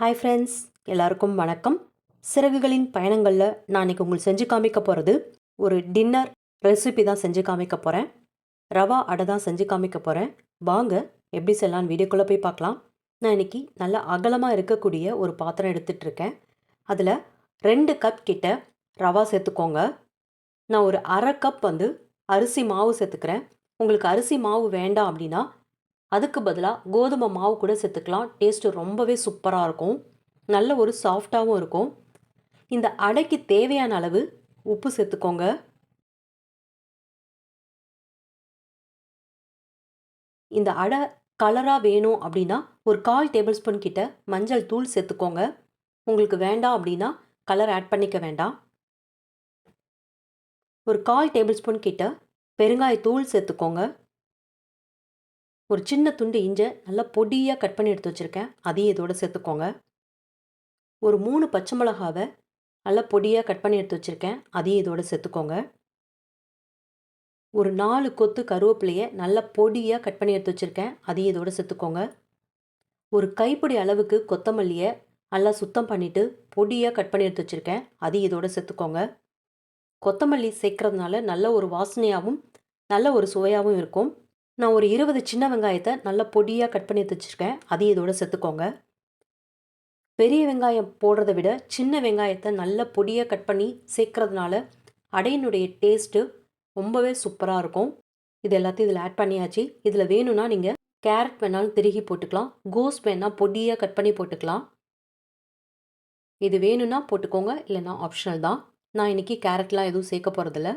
Hi friends எல்லாருக்கும் வணக்கம். சிறகுகளின் பயணங்களில் நான் இன்னைக்கு உங்களுக்கு செஞ்சு காமிக்க போகிறது ஒரு டின்னர் ரெசிபி தான் செஞ்சு காமிக்க போகிறேன் ரவா அடை தான் செஞ்சு காமிக்க போகிறேன் வாங்க எப்படி செய்யலான்னு வீடியோக்குள்ளே போய் பார்க்கலாம். நான் இன்னைக்கு நல்லா அகலமாக இருக்கக்கூடிய ஒரு பாத்திரம் எடுத்துகிட்ருக்கேன் அதில் ரெண்டு கப் கிட்ட ரவா சேர்த்துக்கோங்க. நான் ஒரு அரை கப் வந்து அரிசி மாவு சேர்த்துக்கிறேன். உங்களுக்கு அரிசி மாவு வேண்டாம் அப்படின்னா அதுக்கு பதிலாக கோதுமை மாவு கூட சேர்த்துக்கலாம். டேஸ்ட்டு ரொம்பவே சூப்பராக இருக்கும். நல்ல ஒரு சாஃப்டாகவும் இருக்கும். இந்த அடைக்கு தேவையான அளவு உப்பு சேர்த்துக்கோங்க. இந்த அடை கலராக வேணும் அப்படின்னா ஒரு கால் டேபிள் ஸ்பூன் கிட்ட மஞ்சள் தூள் சேர்த்துக்கோங்க. உங்களுக்கு வேண்டாம் அப்படின்னா கலர் ஆட் பண்ணிக்க வேண்டாம். ஒரு கால் டேபிள் ஸ்பூன் கிட்ட பெருங்காயத்தூள் சேர்த்துக்கோங்க. ஒரு சின்ன துண்டு இஞ்சை நல்லா பொடியாக கட் பண்ணி எடுத்து வச்சுருக்கேன். அதையும் இதோட சேர்த்துக்கோங்க. ஒரு மூணு பச்சை மிளகாவை நல்லா பொடியாக கட் பண்ணி எடுத்து வச்சுருக்கேன். அதையும் இதோட சேர்த்துக்கோங்க. ஒரு நாலு கொத்து கருவேப்பிலையை நல்லா பொடியாக கட் பண்ணி எடுத்து வச்சுருக்கேன். அதையும் இதோட சேர்த்துக்கோங்க. ஒரு கைப்பிடி அளவுக்கு கொத்தமல்லியை நல்லா சுத்தம் பண்ணிவிட்டு பொடியாக கட் பண்ணி எடுத்து வச்சுருக்கேன். அதையும் இதோட சேர்த்துக்கோங்க. கொத்தமல்லி சேர்க்கறதுனால நல்ல ஒரு வாசனையாகவும் நல்ல ஒரு சுவையாகவும் இருக்கும். நான் ஒரு இருபது சின்ன வெங்காயத்தை நல்லா பொடியாக கட் பண்ணி வச்சுருக்கேன். அதையும் இதோட சேர்த்துக்கோங்க. பெரிய வெங்காயம் போடுறத விட சின்ன வெங்காயத்தை நல்லா பொடியாக கட் பண்ணி சேர்க்கறதுனால அடையினுடைய டேஸ்ட்டு ரொம்பவே சூப்பராக இருக்கும். இது எல்லாத்தையும் இதில் ஆட் பண்ணியாச்சு. இதில் வேணும்னா நீங்கள் கேரட் வேணாலும் திருகி போட்டுக்கலாம். கோஸ் வேணால் பொடியாக கட் பண்ணி போட்டுக்கலாம். இது வேணும்னா போட்டுக்கோங்க. இல்லைன்னா ஆப்ஷனல் தான். நான் இன்றைக்கி கேரட்லாம் எதுவும் சேர்க்க போகிறதில்ல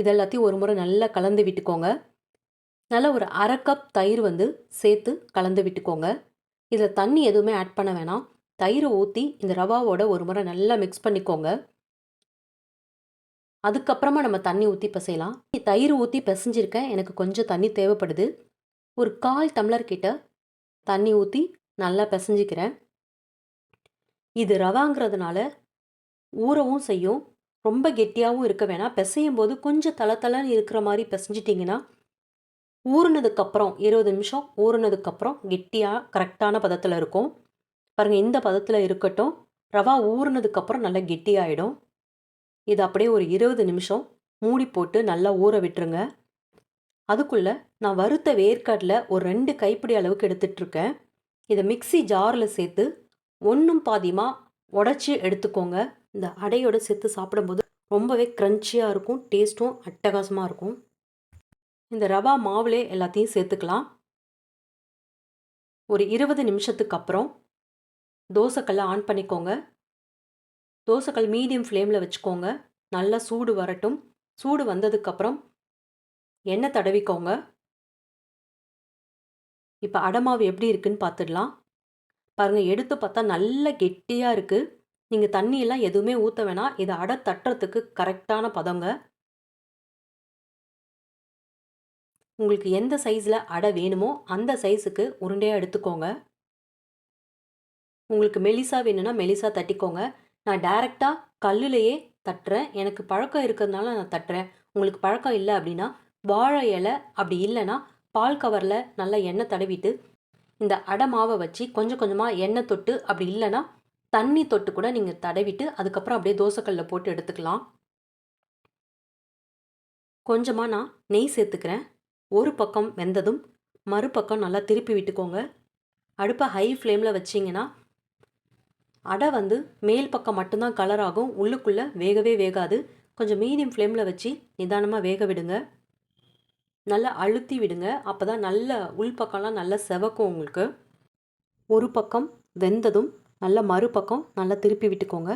இது எல்லாத்தையும் ஒரு முறை நல்லா கலந்து விட்டுக்கோங்க. நல்லா ஒரு அரை கப் தயிர் வந்து சேர்த்து கலந்து விட்டுக்கோங்க. இதில் தண்ணி எதுவுமே ஆட் பண்ண வேணாம். தயிரை ஊற்றி இந்த ரவாவோட ஒரு முறை நல்லா மிக்ஸ் பண்ணிக்கோங்க. அதுக்கப்புறமா நம்ம தண்ணி ஊற்றி பிசையலாம். தயிர் ஊற்றி பிசைஞ்சிருக்கேன். எனக்கு கொஞ்சம் தண்ணி தேவைப்படுது. ஒரு கால் டம்ளர் கிட்ட தண்ணி ஊற்றி நல்லா பிசைஞ்சிக்கிறேன். இது ரவாங்கிறதுனால ஊறவும் செய்யும். ரொம்ப கெட்டியாகவும் இருக்க வேணாம். பிசையும் போது கொஞ்சம் தள தளன்னு இருக்கிற மாதிரி பிசைஞ்சிட்டிங்கன்னா ஊறுனதுக்கப்புறம் இருபது நிமிஷம் ஊறுனதுக்கப்புறம் கெட்டியாக கரெக்டான பதத்தில் இருக்கும். பாருங்கள் இந்த பதத்தில் இருக்கட்டும் ரவா ஊறுனதுக்கப்புறம் நல்லா கெட்டியாயிடும். இது அப்படியே ஒரு இருபது நிமிஷம் மூடி போட்டு நல்லா ஊற விட்டுருங்க. அதுக்குள்ளே நான் வறுத்த வேர்க்கடலை ஒரு ரெண்டு கைப்பிடி அளவுக்கு எடுத்துட்ருக்கேன். இதை மிக்சி ஜாரில் சேர்த்து ஒன்றும் பாதியமாக உடச்சி எடுத்துக்கோங்க. இந்த அடையோடு சேர்த்து சாப்பிடும்போது ரொம்பவே க்ரன்ச்சியாக இருக்கும் டேஸ்ட்டும் அட்டகாசமாக இருக்கும். இந்த ரவா மாவுலே எல்லாத்தையும் சேர்த்துக்கலாம். ஒரு இருபது நிமிஷத்துக்கு அப்புறம் தோசைக்கல்லை ஆன் பண்ணிக்கோங்க. தோசைக்கல் மீடியம் ஃப்ளேமில் வச்சுக்கோங்க. நல்லா சூடு வரட்டும். சூடு வந்ததுக்கப்புறம் எண்ணெய் தடவிக்கோங்க. இப்போ அடமாவு எப்படி இருக்குன்னு பார்த்துடலாம் பாருங்கள் எடுத்து பார்த்தா நல்ல கெட்டியாக இருக்குது நீங்கள் தண்ணியெல்லாம் எதுவுமே ஊற்ற வேணாம். இதை அடை தட்டுறதுக்கு கரெக்டான பதங்க. உங்களுக்கு எந்த சைஸில் அடை வேணுமோ அந்த சைஸுக்கு உருண்டையாக எடுத்துக்கோங்க. உங்களுக்கு மெலிசா வேணும்னா மெலிசா தட்டிக்கோங்க. நான் டைரெக்டாக கல்லுலேயே தட்டுறேன். எனக்கு பழக்கம் இருக்கிறதுனால நான் தட்டுறேன். உங்களுக்கு பழக்கம் இல்லை அப்படின்னா வாழை இலை அப்படி இல்லைன்னா பால் கவரில் நல்லா எண்ணெய் தடவிட்டு இந்த அடை மாவை வச்சு கொஞ்சம் கொஞ்சமாக எண்ணெய் தொட்டு அப்படி இல்லைன்னா தண்ணி தொட்டு கூட நீங்கள் தடவிட்டு அதுக்கப்புறம் அப்படியே தோசைக்கல்லில் போட்டு எடுத்துக்கலாம். கொஞ்சமாக நான் நெய் சேர்த்துக்கிறேன். ஒரு பக்கம் வெந்ததும் மறுபக்கம் நல்லா திருப்பி விட்டுக்கோங்க. அடுப்பை ஹை ஃப்ளேமில் வச்சிங்கன்னா அடை வந்து மேல் பக்கம் மட்டும்தான் கலர் ஆகும். உள்ளுக்குள்ளே வேகவே வேகாது. கொஞ்சம் மீடியம் ஃப்ளேமில் வச்சு நிதானமாக வேக விடுங்க. நல்லா அழுத்தி விடுங்க. அப்போ தான் நல்ல உள் பக்கம்லாம் நல்லா செவக்கும் உங்களுக்கு. ஒரு பக்கம் வெந்ததும் நல்லா மறுபக்கம் நல்லா திருப்பி விட்டுக்கோங்க.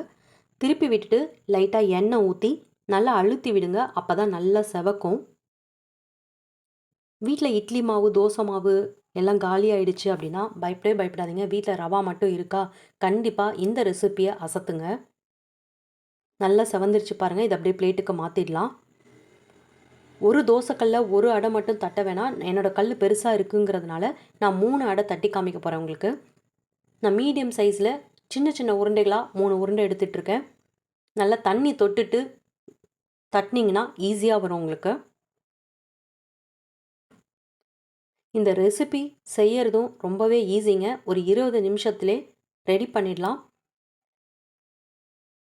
திருப்பி விட்டுட்டு லைட்டாக எண்ணெய் ஊற்றி நல்லா அழுத்தி விடுங்க. அப்போ தான் நல்லா செவக்கும். வீட்டில் இட்லி மாவு தோசை மாவு எல்லாம் காலி ஆயிடுச்சு அப்படின்னா பயப்படவே பயப்படாதீங்க. வீட்டில் ரவா மட்டும் இருக்கா? கண்டிப்பாக இந்த ரெசிப்பியை அசத்துங்க. நல்லா செவந்துருச்சு பாருங்கள் இதை அப்படியே பிளேட்டுக்கு மாற்றிடலாம் ஒரு தோசைக்கல்ல ஒரு அடை மட்டும் தட்ட வேணாம் என்னோடய கல் பெருசாக இருக்குங்கிறதுனால நான் மூணு அடை தட்டி காமிக்க போகிறேன் உங்களுக்கு. நான் மீடியம் சைஸில் சின்ன சின்ன உருண்டைகளாக மூணு உருண்டை எடுத்துகிட்ருக்கேன் நல்லா தண்ணி தொட்டுட்டு தட்டினீங்கன்னா ஈஸியாக வரும் உங்களுக்கு. இந்த ரெசிபி செய்யறதும் ரொம்பவே ஈஸிங்க ஒரு இருபது நிமிஷத்துலே ரெடி பண்ணிடலாம்.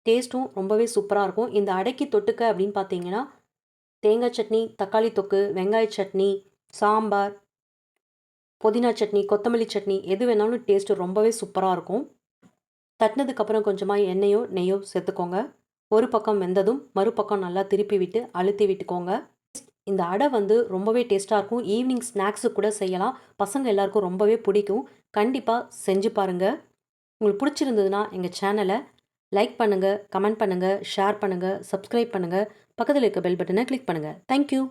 டேஸ்ட்டும் ரொம்பவே சூப்பராக இருக்கும். இந்த அடைக்கி தொட்டுக்க அப்படின்னு பார்த்தீங்கன்னா தேங்காய் சட்னி தக்காளி தொக்கு வெங்காய சட்னி சாம்பார் புதினா சட்னி கொத்தமல்லி சட்னி எது வேணாலும் டேஸ்ட்டு ரொம்பவே சூப்பராக இருக்கும். தட்டினதுக்கப்புறம் கொஞ்சமாக எண்ணெயோ நெய்யோ சேர்த்துக்கோங்க. ஒரு பக்கம் வெந்ததும் மறுபக்கம் நல்லா திருப்பி விட்டு அழுத்தி விட்டுக்கோங்க இந்த அடை வந்து ரொம்பவே டேஸ்ட்டாக இருக்கும். ஈவினிங் ஸ்நாக்ஸு கூட செய்யலாம். பசங்க எல்லாருக்கும் ரொம்பவே பிடிக்கும். கண்டிப்பாக செஞ்சு பாருங்கள் உங்களுக்கு பிடிச்சிருந்ததுன்னா எங்கள் சேனலை லைக் பண்ணுங்கள் கமெண்ட் பண்ணுங்கள் ஷேர் பண்ணுங்கள் சப்ஸ்கிரைப் பண்ணுங்கள் பக்கத்தில் இருக்க பெல் பட்டனை கிளிக் பண்ணுங்கள் தேங்க்யூ